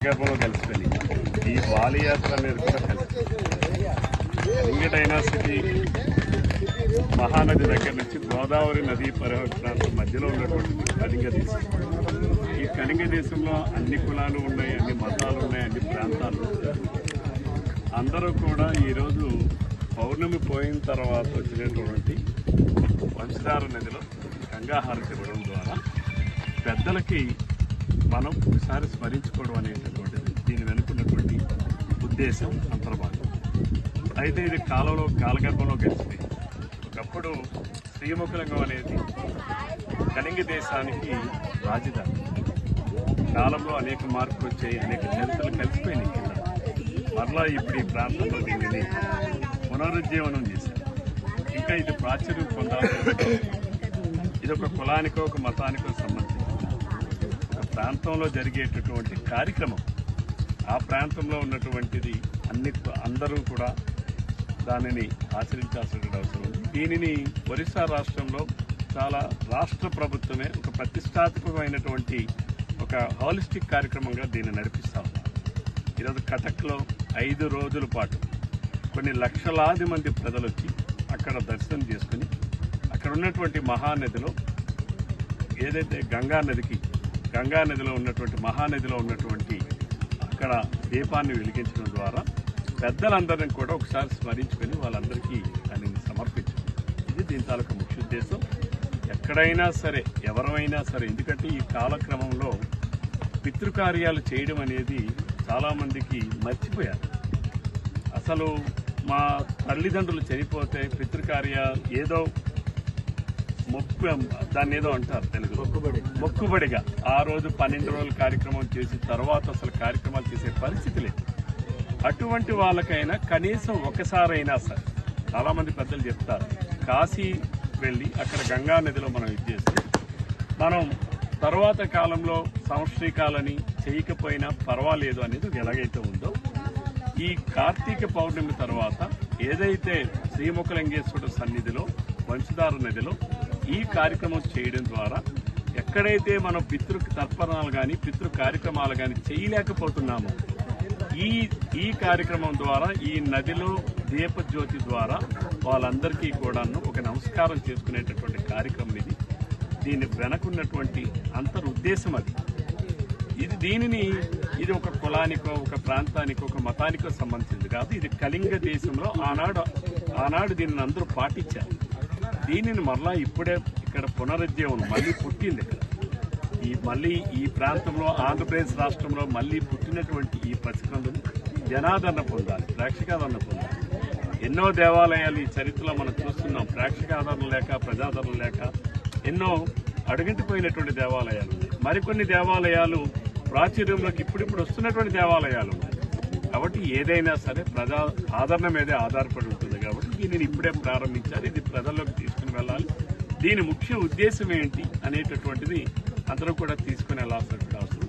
గర్భంలో కలిసిపోయి ఈ బాలియాత్ర అనేది కూడా కలిసి డైనాసిటీ మహానది దగ్గర నుంచి గోదావరి నదీ పరివాహక మధ్యలో ఉన్నటువంటి కళింగ దేశం. ఈ కళింగ దేశంలో అన్ని కులాలు ఉన్నాయి అన్ని మతాలు ఉన్నాయి అన్ని ప్రాంతాలు అందరూ కూడా ఈరోజు పౌర్ణమి పోయిన తర్వాత వచ్చినటువంటి వంశధార నదిలో గంగాహారతి ఇవ్వడం ద్వారా పెద్దలకి మనం ఒకసారి స్మరించుకోవడం అనేటటువంటిది దీని వెనుకున్నటువంటి ఉద్దేశం అంతర్భాగం అయితే ఇది కాలంలో కాలగర్భంలో గడిచిపోయింది ఒకప్పుడు శ్రీముఖలింగం అనేది కళింగ దేశానికి రాజధాని. కాలంలో అనేక మార్పులు వచ్చాయి అనేక చరిత్రలు కలిసిపోయినాయి కింద. మరలా ఇప్పుడు ఈ ప్రాంతంలో దీనిని పునరుజ్జీవనం చేశారు. ఇంకా ఇది ప్రాచుర్యం పొందాలి. ఇది ఒక కులానికో ఒక మతానికో సంబంధించి ప్రాంతంలో జరిగేటటువంటి కార్యక్రమం ఆ ప్రాంతంలో ఉన్నటువంటిది అన్ని అందరూ కూడా దానిని ఆచరించాల్సిన అవసరం ఉంది. దీనిని ఒరిస్సా రాష్ట్రంలో చాలా రాష్ట్ర ప్రభుత్వమే ఒక ప్రతిష్టాత్మకమైనటువంటి ఒక హాలిస్టిక్ కార్యక్రమంగా దీన్ని నడిపిస్తా ఉన్నాం ఈరోజు కటక్లో ఐదు రోజుల పాటు కొన్ని లక్షలాది మంది ప్రజలు వచ్చి అక్కడ దర్శనం చేసుకుని అక్కడ ఉన్నటువంటి మహానదిలో ఏదైతే గంగా నదికి గంగా నదిలో ఉన్నటువంటి మహానదిలో ఉన్నటువంటి అక్కడ దీపాన్ని వెలిగించడం ద్వారా పెద్దలందరినీ కూడా ఒకసారి స్మరించుకొని వాళ్ళందరికీ దానిని సమర్పించడం ఇది దీని తాలూకా ముఖ్య ఉద్దేశం. ఎక్కడైనా సరే ఎవరైనా సరే ఎందుకంటే ఈ కాలక్రమంలో పితృకార్యాలు చేయడం అనేది చాలామందికి మర్చిపోయారు. అసలు మా తల్లిదండ్రులు చనిపోతే పితృకార్య ఏదో మొక్కు దాన్ని ఏదో అంటారు తెలుగు మొక్కుబడి. మొక్కుబడిగా. ఆ రోజు పన్నెండు రోజుల కార్యక్రమం చేసి తర్వాత అసలు కార్యక్రమాలు చేసే పరిస్థితి లేదు. అటువంటి వాళ్ళకైనా కనీసం ఒకసారైనా సరే చాలా మంది పెద్దలు చెప్తారు కాశీ వెళ్ళి అక్కడ గంగా నదిలో మనం ఇది చేస్తే మనం తర్వాత కాలంలో సంవత్సరీకాలని చేయకపోయినా పర్వాలేదు అనేది ఎలాగైతే ఉందో ఈ కార్తీక పౌర్ణమి తర్వాత ఏదైతే శ్రీముఖలింగేశ్వరుడు సన్నిధిలో వంశధార నదిలో ఈ కార్యక్రమం చేయడం ద్వారా ఎక్కడైతే మనం పితృ తర్పణాలు కానీ పితృ కార్యక్రమాలు కానీ చేయలేకపోతున్నామో ఈ ఈ కార్యక్రమం ద్వారా ఈ నదిలో దీపజ్యోతి ద్వారా వాళ్ళందరికీ కూడాను ఒక నమస్కారం చేసుకునేటటువంటి కార్యక్రమం ఇది. దీని వెనకున్నటువంటి అంతర్ ఉద్దేశం అది. ఇది దీనిని ఇది ఒక కులానికో ఒక ప్రాంతానికో ఒక మతానికో సంబంధించింది కాదు. ఇది కళింగ దేశంలో ఆనాడు ఆనాడు దీనిని అందరూ పాటించారు. దీనిని మరలా ఇప్పుడే ఇక్కడ పునరుజ్జీవనం మళ్ళీ పుట్టింది ఇక్కడ. ఈ మళ్ళీ ఈ ప్రాంతంలో ఆంధ్రప్రదేశ్ రాష్ట్రంలో మళ్ళీ పుట్టినటువంటి ఈ పసికందు జనాదరణ పొందాలి ప్రేక్షకాదరణ పొందాలి. ఎన్నో దేవాలయాలు ఈ చరిత్రలో మనం చూస్తున్నాం ప్రేక్షకాదరణ లేక ప్రజాదరణ లేక ఎన్నో అడుగంటిపోయినటువంటి దేవాలయాలు ఉన్నాయి. మరికొన్ని దేవాలయాలు ప్రాచుర్యంలోకి ఇప్పుడిప్పుడు వస్తున్నటువంటి దేవాలయాలు ఉన్నాయి. కాబట్టి ఏదైనా సరే ప్రజా ఆదరణ మీదే ఆధారపడి ఉంటుంది. కాబట్టి దీనిని ఇప్పుడే ప్రారంభించాలి. ఇది ప్రజల్లోకి తీసుకుని వెళ్ళాలి. దీని ముఖ్య ఉద్దేశం ఏంటి అనేటటువంటిది అందరూ కూడా తీసుకుని వెళ్ళాల్సిన అవసరం